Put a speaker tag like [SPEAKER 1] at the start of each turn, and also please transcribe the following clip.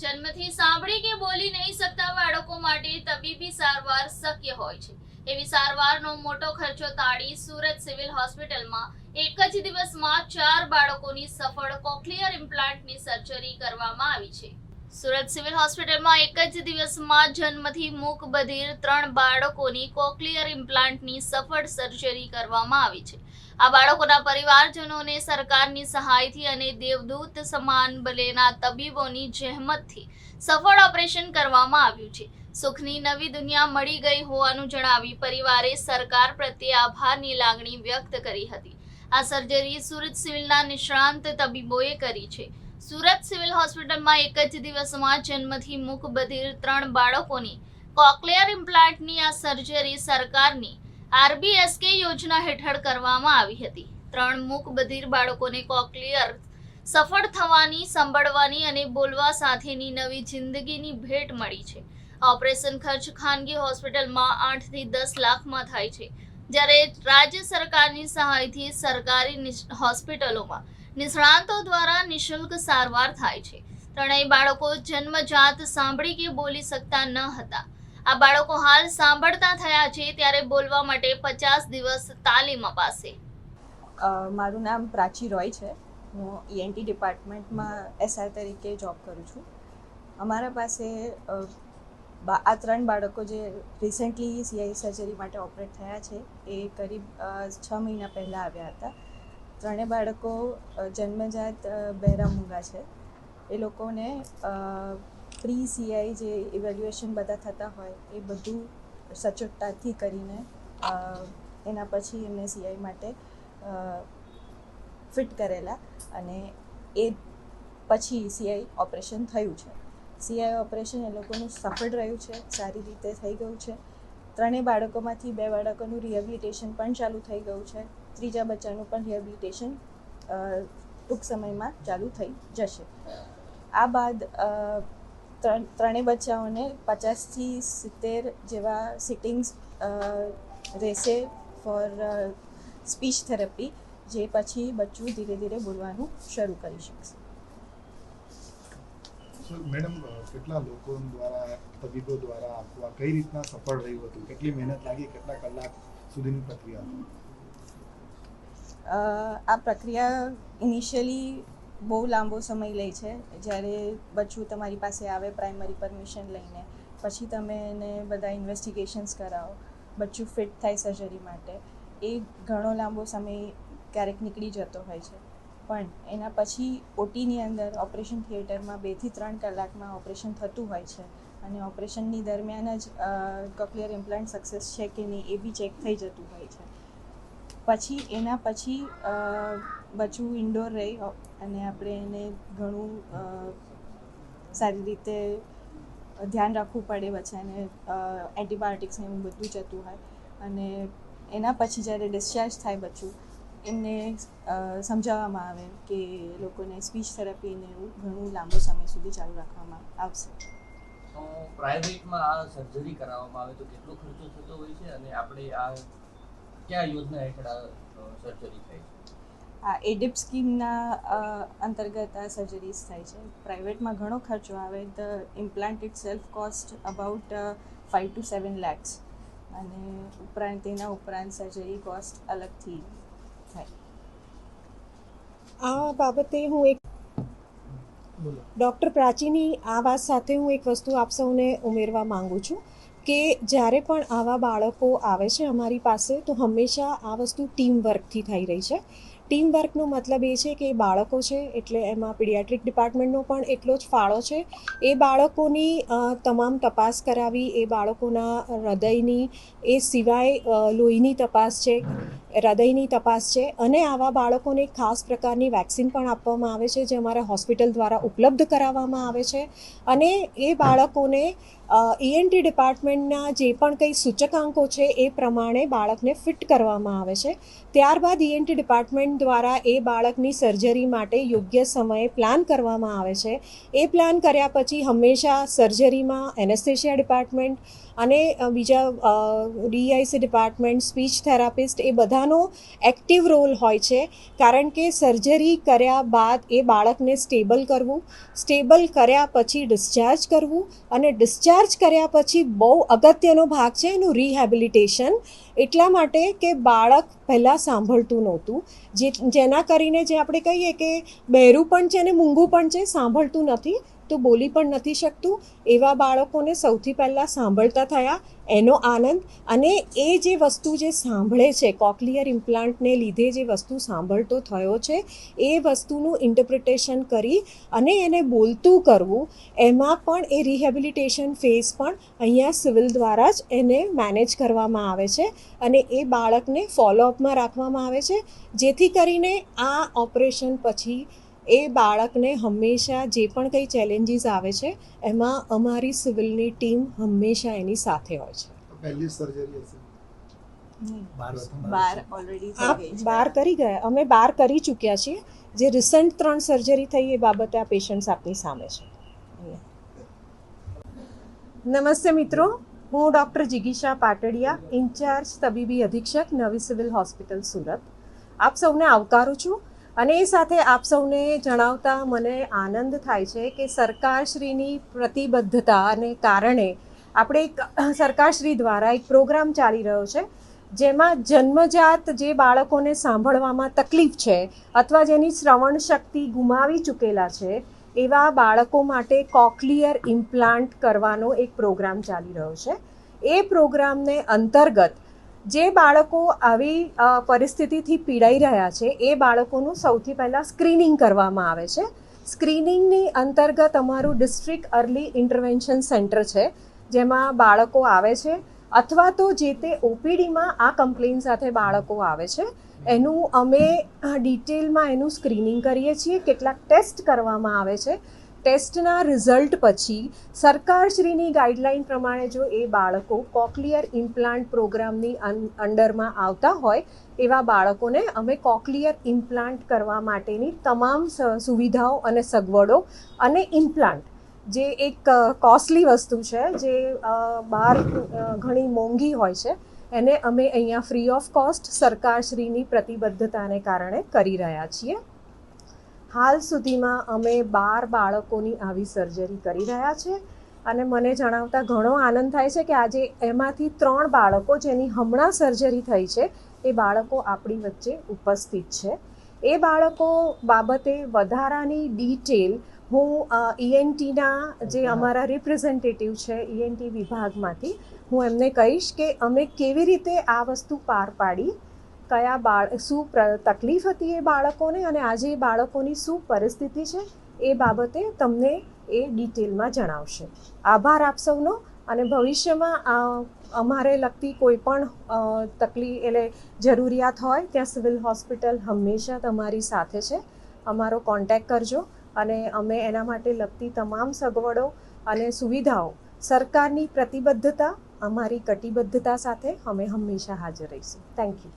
[SPEAKER 1] જન્મથી સાંભળી કે બોલી નહીં શકતા બાળકો માટે તબીબી સારવાર શક્ય હોય છે. એવી સારવારનો મોટો ખર્ચો તાળી સુરત સિવિલ હોસ્પિટલમાં એક જ દિવસમાં ચાર બાળકોની સફળ કોક્લિયર ઇમ્પ્લાન્ટની સર્જરી કરવામાં આવી છે. સુરત સિવિલ હોસ્પિટલમાં એક જ દિવસમાં જન્મથી મૂક બધિર ત્રણ બાળકોની કોક્લિયર ઇમ્પ્લાન્ટની સફળ સર્જરી કરવામાં આવી છે. આ બાળકોના પરિવારજનોને સરકારની સહાયથી અને દેવદૂત સમાન બલેના તબીબોની જહેમતથી સફળ ઓપરેશન કરવામાં આવ્યું છે. સુખની નવી દુનિયા મળી ગઈ હોવાનું જણાવી પરિવારે સરકાર પ્રત્યે આભારની લાગણી વ્યક્ત કરી હતી. આ સર્જરી સુરત સિવિલના નિષ્ણાંત તબીબોએ કરી છે. સુરત સિવિલ હોસ્પિટલમાં એક જ દિવસમાં જન્મથી મુખ બધિર ત્રણ બાળકોની કોક્લિયર ઇમ્પ્લાન્ટની આ સર્જરી સરકારની આરબીએસકે યોજના હેઠળ કરવામાં આવી હતી. ત્રણ મુખ બધિર બાળકોને કોક્લિયર સફળ થવાની, સંભાળવાની અને બોલવા સાથેની નવી જિંદગીની ભેટ મળી છે. ઓપરેશન ખર્ચ ખાનગી હોસ્પિટલમાં આઠથી દસ લાખમાં થાય છે. જ્યારે રાજ્ય સરકારની સહાયથી સરકારી હોસ્પિટલોમાં નિષ્ણાંતો દ્વારા નિઃશુલ્ક સારવાર થાય છે. ત્રણેય બાળકો જન્મજાત સાંભળી કે બોલી શકતા ન હતા. આ બાળકો હાલ સાંભળતા થયા છે ત્યારે બોલવા માટે પચાસ દિવસ તાલીમ અપાશે.
[SPEAKER 2] મારું નામ પ્રાચી રોય છે. હું ઈએનટી ડિપાર્ટમેન્ટમાં એસઆર તરીકે જોબ કરું છું. અમારા પાસે આ ત્રણ બાળકો જે રિસેન્ટલી સીઆઈ સર્જરી માટે ઓપરેટ થયા છે, એ કરીબ છ મહિના પહેલાં આવ્યા હતા. ત્રણેય બાળકો જન્મજાત બહેરા મૂંગા છે. એ લોકોને પ્રી સીઆઈ જે ઇવેલ્યુએશન બધા થતા હોય એ બધું સચોટતાથી કરીને એના પછી એમને સીઆઈ માટે ફિટ કરેલા અને એ પછી સીઆઈ ઓપરેશન થયું છે. સીઆઈ ઓપરેશન એ લોકોનું સફળ રહ્યું છે, સારી રીતે થઈ ગયું છે. ત્રણેય બાળકોમાંથી બે બાળકોનું રિહેબિલિટેશન પણ ચાલુ થઈ ગયું છે. ત્રીજા બચ્ચાનું પણ રિહેબિલિટેશન ટૂંક સમયમાં ચાલુ થઈ જશે. આ બાદ ત્રણેય બચ્ચાઓને પચાસથી સિત્તેર જેવા સિટિંગ્સ રહેશે ફોર સ્પીચ થેરપી જે પછી બચ્ચું ધીરે ધીરે બોલવાનું શરૂ કરી શકશે.
[SPEAKER 3] મેડમ કેટલા લોકો દ્વારા, તબીબો દ્વારા આપવા, કઈ રીતના સફળ રહ્યું હતું? કેટલી મહેનત લાગી? કેટલા કલાક સુધીની પ્રક્રિયા હતી?
[SPEAKER 2] આ પ્રક્રિયા ઇનિશિયલી બહુ લાંબો સમય લે છે. જ્યારે બચ્ચું તમારી પાસે આવે પ્રાઇમરી પરમિશન લઈને, પછી તમે એને બધા ઇન્વેસ્ટિગેશન્સ કરાવો, બચ્ચું ફિટ થાય સર્જરી માટે, એ ઘણો લાંબો સમય ક્યારેક નીકળી જતો હોય છે. પણ એના પછી ઓટીની અંદર ઓપરેશન થિયેટરમાં બેથી ત્રણ કલાકમાં ઓપરેશન થતું હોય છે. અને ઓપરેશનની દરમિયાન જ કોક્લિયર ઇમ્પ્લાન્ટ સક્સેસ છે કે નહીં એ બી ચેક થઈ જતું હોય છે. પછી એના પછી બચ્ચું ઇન્ડોર રહી. અને આપણે એને ઘણું સારી રીતે ધ્યાન રાખવું પડે બચ્ચાને એન્ટીબાયોટિક્સ એવું બધું જતું હોય. અને એના પછી જ્યારે ડિસ્ચાર્જ થાય બચ્ચું એમને સમજાવવામાં આવે કે લોકોને સ્પીચ થેરાપીને એવું ઘણું લાંબો સમય સુધી ચાલુ રાખવામાં આવશે.
[SPEAKER 4] પ્રાઇવેટમાં આ સર્જરી કરાવવામાં આવે તો કેટલો ખર્ચો થતો હોય છે? અને આપણે આ કયા યોજના હેઠળ આ સર્જરી થાય છે?
[SPEAKER 2] આ એડિપ સ્કીમના અંતર્ગત આ સર્જરીઝ થાય છે. પ્રાઇવેટમાં ઘણો ખર્ચો આવે. The implant it self cost about five to seven lakhs અને ઉપરાંત તેના ઉપરાંત સર્જરી કોસ્ટ અલગથી થાય.
[SPEAKER 5] આ બાબતે હું એક ડૉક્ટર પ્રાચીની આ વાત સાથે હું એક વસ્તુ આપ સૌને ઉમેરવા માંગુ છું. કે જ્યારે પણ આવા બાળકો આવે છે અમારી પાસે, તો હંમેશા આ વસ્તુ ટીમ વર્કથી થઈ રહી છે. ટીમ વર્કનો મતલબ એ છે કે એ બાળકો છે, એટલે એમાં પીડિયાટ્રિક ડિપાર્ટમેન્ટનો પણ એટલો જ ફાળો છે. એ બાળકોની તમામ તપાસ કરાવી, એ બાળકોના હૃદયની, એ સિવાય લોહીની તપાસ છે, હૃદયની તપાસ છે, અને આવા બાળકોને ખાસ પ્રકારની વેક્સિન પણ આપવામાં આવે છે, જે અમારા હોસ્પિટલ દ્વારા ઉપલબ્ધ કરાવવામાં આવે છે. અને એ બાળકોને ઈએનટી ડિપાર્ટમેન્ટના જે પણ કંઈ સૂચકાંકો છે, એ પ્રમાણે બાળકને ફિટ કરવામાં આવે છે. ત્યારબાદ ઈએનટી ડિપાર્ટમેન્ટ દ્વારા એ બાળકની સર્જરી માટે યોગ્ય સમયે પ્લાન કરવામાં આવે છે. એ પ્લાન કર્યા પછી હંમેશા સર્જરીમાં એનેસ્થેશિયા ડિપાર્ટમેન્ટ અને બીજા ડીઆઈસી ડિપાર્ટમેન્ટ સ્પીચ થેરાપિસ્ટ એ બધાનો એક્ટિવ રોલ હોય છે. કારણ કે સર્જરી કર્યા બાદ એ બાળકને સ્ટેબલ કરવું સ્ટેબલ કર્યા પછી ડિસ્ચાર્જ કરવું અને ડિસ્ચાર્જ કર્યા પછી બહુ અગત્યનો ભાગ છે એનું રિહેબિલિટેશન એટલા માટે કે બાળક પહેલાં સાંભળતું નહોતું. જે જેના કરીને જે આપણે કહીએ કે બહેરું પણ છે અને મૂંગું પણ છે, સાંભળતું નથી. તો બોલી પણ નથી શકતું. એવા બાળકોને સૌથી પહેલાં સાંભળતા થયા એનો આનંદ અને એ જે વસ્તુ જે સાંભળે છે, કોકલિયર ઇમ્પ્લાન્ટને લીધે જે વસ્તુ સાંભળતો થયો છે, એ વસ્તુનું ઇન્ટરપ્રિટેશન કરી અને એને બોલતું કરવું, એમાં પણ એ રિહેબિલિટેશન ફેઝ પણ અહીંયા સિવિલ દ્વારા જ એને મેનેજ કરવામાં આવે છે અને એ બાળકને ફોલોઅપમાં રાખવામાં આવે છે. જેથી કરીને આ ઓપરેશન પછી એ બાળકને હંમેશા જે પણ કંઈ ચેલેન્જીસ આવે છે એમાં અમારી સિવિલની ટીમ હંમેશા એની સાથે હોય છે.
[SPEAKER 3] પહેલી સર્જરી હશે.
[SPEAKER 2] બાર
[SPEAKER 5] બાર કરી ગયા. અમે બાર કરી ચૂક્યા છીએ. જે રિસન્ટ ત્રણ સર્જરી થઈ એ બાબતે આ પેશન્ટ્સ આપની સામે છે. નમસ્તે મિત્રો. હું ડૉક્ટર જિગીશા પાટડિયા ઇન્ચાર્જ તબીબી અધિક્ષક નવી સિવિલ હોસ્પિટલ સુરત. આપ સૌને આવકારું છું અને એ સાથે આપ સૌને જણાવતા મને આનંદ થાય છે કે સરકારશ્રીની પ્રતિબદ્ધતા અને કારણે આપણે એક સરકારશ્રી દ્વારા એક પ્રોગ્રામ ચાલી રહ્યો છે, જેમાં જન્મજાત જે બાળકોને સાંભળવામાં તકલીફ છે અથવા જેની શ્રવણ શક્તિ ગુમાવી ચૂકેલા છે, એવા બાળકો માટે કોકલિયર ઇમ્પ્લાન્ટ કરવાનો એક પ્રોગ્રામ ચાલી રહ્યો છે. એ પ્રોગ્રામને અંતર્ગત જે બાળકો આવી પરિસ્થિતિથી પીડાઈ રહ્યા છે, એ બાળકોનું સૌથી પહેલાં સ્ક્રીનિંગ કરવામાં આવે છે. સ્ક્રીનિંગની અંતર્ગત અમારું ડિસ્ટ્રિક્ટ અર્લી ઇન્ટરવેન્શન સેન્ટર છે, જેમાં બાળકો આવે છે, અથવા તો જે તે ઓપીડીમાં આ કમ્પ્લેન સાથે બાળકો આવે છે, એનું અમે ડિટેલમાં એનું સ્ક્રીનિંગ કરીએ છીએ, કેટલાક ટેસ્ટ કરવામાં આવે છે ટેસ્ટના રિઝલ્ટ પછી સરકારશ્રીની ગાઈડલાઈન પ્રમાણે જો એ બાળકો કોકલિયર ઇમ્પ્લાન્ટ પ્રોગ્રામની અંડરમાં આવતા હોય, એવા બાળકોને અમે કોકલિયર ઇમ્પ્લાન્ટ કરવા માટેની તમામ સુવિધાઓ અને સગવડો અને ઇમ્પ્લાન્ટ, જે એક કોસ્ટલી વસ્તુ છે, જે બહાર ઘણી મોંઘી હોય છે, એને અમે અહીંયા ફ્રી ઓફ કોસ્ટ સરકારશ્રીની પ્રતિબદ્ધતાને કારણે કરી રહ્યા છીએ. હાલ સુધીમાં અમે બાર બાળકોની આવી સર્જરી કરી રહ્યા છે અને મને જણાવતા ઘણો આનંદ થાય છે કે આજે એમાંથી ત્રણ બાળકો જેની હમણાં સર્જરી થઈ છે, એ બાળકો આપણી વચ્ચે ઉપસ્થિત છે. એ બાળકો બાબતે વધારાની ડિટેલ હું ઈએનટીના જે અમારા રિપ્રેઝેન્ટેટિવ છે ઈએનટી વિભાગમાંથી હું એમને કહીશ કે અમે કેવી રીતે આ વસ્તુ પાર પાડી કયા બાળ, શું તકલીફ હતી એ બાળકોને અને આજે એ બાળકોની શું પરિસ્થિતિ છે એ બાબતે તમને એ ડિટેલમાં જણાવશે. આભાર આપ સૌનો અને ભવિષ્યમાં આ, અમારે લગતી કોઈ પણ તકલીફ એટલે જરૂરિયાત હોય ત્યાં સિવિલ હોસ્પિટલ હંમેશા તમારી સાથે છે. અમારો કોન્ટેક કરજો અને અમે એના માટે લગતી તમામ સગવડો અને સુવિધાઓ સરકારની પ્રતિબદ્ધતા, અમારી કટિબદ્ધતા સાથે અમે હંમેશા હાજર રહીશું. Thank you